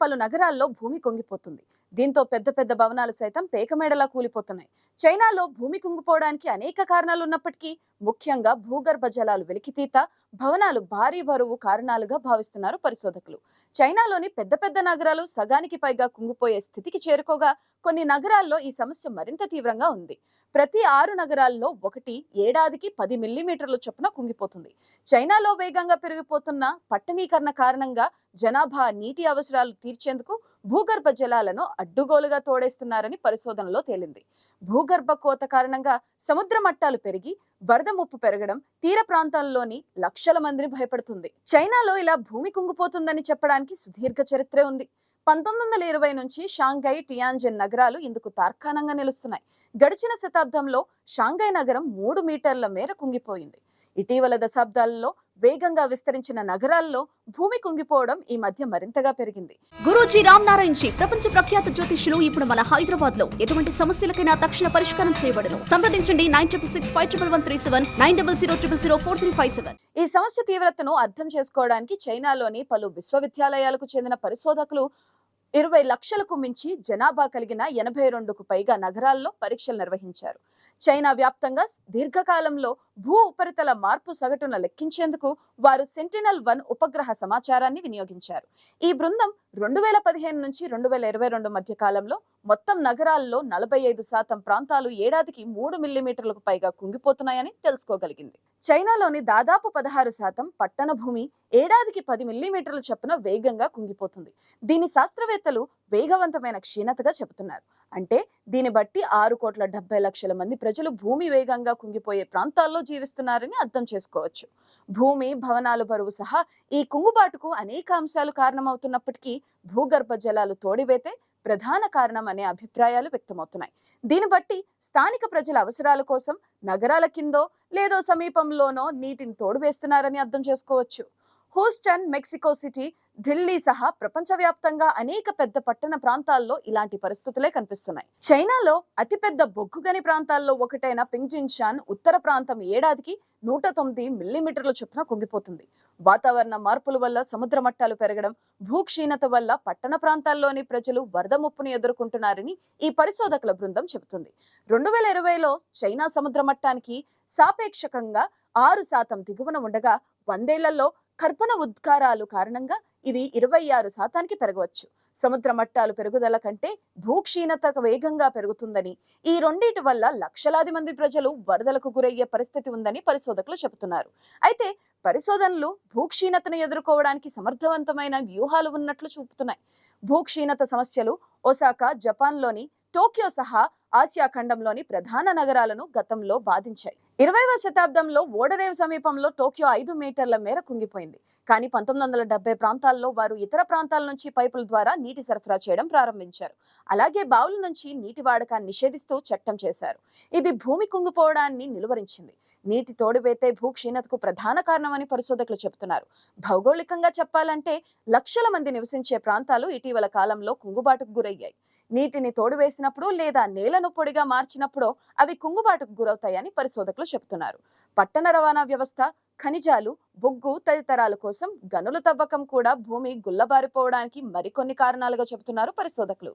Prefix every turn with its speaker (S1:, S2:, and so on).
S1: పలు నగరాల్లో భూమి కొంగిపోతుంది. దీంతో పెద్ద పెద్ద భవనాలు సైతం పేకమేడలా కూలిపోతున్నాయి. చైనాలో భూమి కుంగిపోవడానికి అనేక కారణాలు ఉన్నప్పటికీ ముఖ్యంగా భూగర్భ జలాలు వెలికితీత భవనాలు భారీ బరువు కారణాలుగా భావిస్తున్నారు పరిశోధకులు. చైనాలోని పెద్ద పెద్ద నగరాలు సగానికి పైగా కుంగిపోయే స్థితికి చేరుకోగా కొన్ని నగరాల్లో ఈ సమస్య మరింత తీవ్రంగా ఉంది. ప్రతి ఆరు నగరాల్లో ఒకటి ఏడాదికి పది మిల్లీమీటర్ల చొప్పున కుంగిపోతుంది. చైనాలో వేగంగా పెరిగిపోతున్న పట్టణీకరణ కారణంగా జనాభా నీటి అవసరాలు తీర్చేందుకు భూగర్భ జలాలను అడ్డుగోలుగా తోడేస్తున్నారని పరిశోధనలో తేలింది. భూగర్భ కోత కారణంగా సముద్ర మట్టాలు పెరిగి వరద ముప్పు పెరగడం తీర ప్రాంతాల్లోని లక్షల మందిని భయపడుతుంది. చైనాలో ఇలా భూమి కుంగిపోతుందని చెప్పడానికి సుదీర్ఘ చరిత్రే ఉంది. పంతొమ్మిది వందల ఇరవై నుంచి షాంఘై టియాన్జిన్ నగరాలు ఇందుకు తార్కాణంగా నిలుస్తున్నాయి. గడిచిన శతాబ్దంలో షాంఘై నగరం మూడు మీటర్ల మేర కుంగిపోయింది. ఇటీవల దశాబ్దాలలో వేగంగా విస్తరించిన నగరాల్లో భూమి కుంగిపోవడం ఈ మధ్య మరింతగా పెరిగింది.
S2: గురూజీ రామ్ నారాయణ్ జీ ప్రపంచ ప్రఖ్యాత జ్యోతిష్యులు ఇప్పుడు మన హైదరాబాద్లో ఎటువంటి సమస్యలకైనా తక్షణ పరిష్కారం చేయబడను. సంప్రదించండి nine triple six five triple one three seven nine double zero triple zero four three five seven.
S1: ఈ సమస్య తీవ్రతను అర్థం చేసుకోవడానికి చైనాలోని పలు విశ్వవిద్యాలయాలకు చెందిన పరిశోధకులు ఇరవై లక్షలకు మించి జనాభా కలిగిన ఎనభై రెండుకు పైగా నగరాల్లో పరీక్షలు నిర్వహించారు. చైనా వ్యాప్తంగా దీర్ఘకాలంలో భూ ఉపరితల మార్పు సగటున లెక్కించేందుకు వారు సెంటినల్ వన్ ఉపగ్రహ సమాచారాన్ని వినియోగించారు. ఈ బృందం రెండు వేల పదిహేను నుంచి రెండు వేల ఇరవై రెండు మధ్య కాలంలో మొత్తం నగరాల్లో నలభై ఐదు శాతం ప్రాంతాలు ఏడాదికి మూడు మిల్లీమీటర్లకు పైగా కుంగిపోతున్నాయని తెలుసుకోగలిగింది. చైనాలోని దాదాపు పదహారు శాతం పట్టణ భూమి ఏడాదికి పది మిల్లీమీటర్ల చొప్పున వేగంగా కుంగిపోతుంది. దీని శాస్త్రవేత్తలు వేగవంతమైన క్షీణతగా చెబుతున్నారు. అంటే దీన్ని బట్టి ఆరు కోట్ల డెబ్బై లక్షల మంది ప్రజలు భూమి వేగంగా కుంగిపోయే ప్రాంతాల్లో జీవిస్తున్నారని అర్థం చేసుకోవచ్చు. భూమి భవనాలు బరువు సహా ఈ కుంగుబాటుకు అనేక అంశాలు కారణమవుతున్నప్పటికీ భూగర్భ జలాలు తోడివేతే ప్రధాన కారణం అనే అభిప్రాయాలు వ్యక్తమవుతున్నాయి. దీన్ని బట్టి స్థానిక ప్రజల అవసరాల కోసం నగరాల కిందో లేదో సమీపంలోనో నీటిని తోడువేస్తున్నారని అర్థం చేసుకోవచ్చు. హూస్టన్ మెక్సికో సిటీ ఢిల్లీ సహా ప్రపంచవ్యాప్తంగా అనేక పెద్ద పట్టణ ప్రాంతాల్లో ఇలాంటి పరిస్థితులే కనిపిస్తున్నాయి. చైనాలో అతిపెద్ద బొగ్గుగని ప్రాంతాల్లో ఒకటైన పింగ్జిన్షాన్ ఉత్తర ప్రాంతం ఏడాదికి నూట తొమ్మిది మిల్లీమీటర్ల చొప్పున కుంగిపోతుంది. వాతావరణ మార్పుల వల్ల సముద్ర మట్టాలు పెరగడం భూక్షీణత వల్ల పట్టణ ప్రాంతాల్లోని ప్రజలు వరద ముప్పును ఎదుర్కొంటున్నారని ఈ పరిశోధకుల బృందం చెబుతుంది. రెండు వేల ఇరవైలో చైనా సముద్ర మట్టానికి సాపేక్షకంగా ఆరు శాతం దిగువన ఉండగా వందేళ్ళలో కర్పణ ఉద్గారాలు కారణంగా ఇది ఇరవై ఆరు శాతానికి పెరగవచ్చు. సముద్ర మట్టాలు పెరుగుదల కంటే భూక్షీణత వేగంగా పెరుగుతుందని ఈ రెండింటి వల్ల లక్షలాది మంది ప్రజలు వరదలకు గురయ్యే పరిస్థితి ఉందని పరిశోధకులు చెబుతున్నారు. అయితే పరిశోధనలు భూక్షీణతను ఎదుర్కోవడానికి సమర్థవంతమైన వ్యూహాలు ఉన్నట్లు చూపుతున్నాయి. భూక్షీణత సమస్యలు ఒసాకా జపాన్లోని టోక్యో సహా ఆసియా ఖండంలోని ప్రధాన నగరాలను గతంలో బాధించాయి. ఇరవైవ శతాబ్దంలో ఓడరేవు సమీపంలో టోక్యో ఐదు మీటర్ల మేర కుంగిపోయింది. కానీ పంతొమ్మిది వందల డెబ్బై ప్రాంతాల్లో వారు ఇతర ప్రాంతాల నుంచి పైపుల ద్వారా నీటి సరఫరా చేయడం ప్రారంభించారు. అలాగే బావుల నుంచి నీటి వాడకాన్ని నిషేధిస్తూ చట్టం చేశారు. ఇది భూమి కుంగిపోవడాన్ని నిలువరించింది. నీటి తోడువేతే భూక్షీణతకు ప్రధాన కారణమని పరిశోధకులు చెబుతున్నారు. భౌగోళికంగా చెప్పాలంటే లక్షల మంది నివసించే ప్రాంతాలు ఇటీవల కాలంలో కుంగుబాటుకు గురయ్యాయి. నీటిని తోడువేసినప్పుడు లేదా నేలను పొడిగా మార్చినప్పుడు అవి కుంగుబాటుకు గురవుతాయని పరిశోధకులు చెబుతున్నారు. పట్టణ రవాణా వ్యవస్థ ఖనిజాలు బొగ్గు తదితరాల కోసం గనుల తవ్వకం కూడా భూమి గుల్లబారిపోవడానికి మరికొన్ని కారణాలుగా చెబుతున్నారు పరిశోధకులు.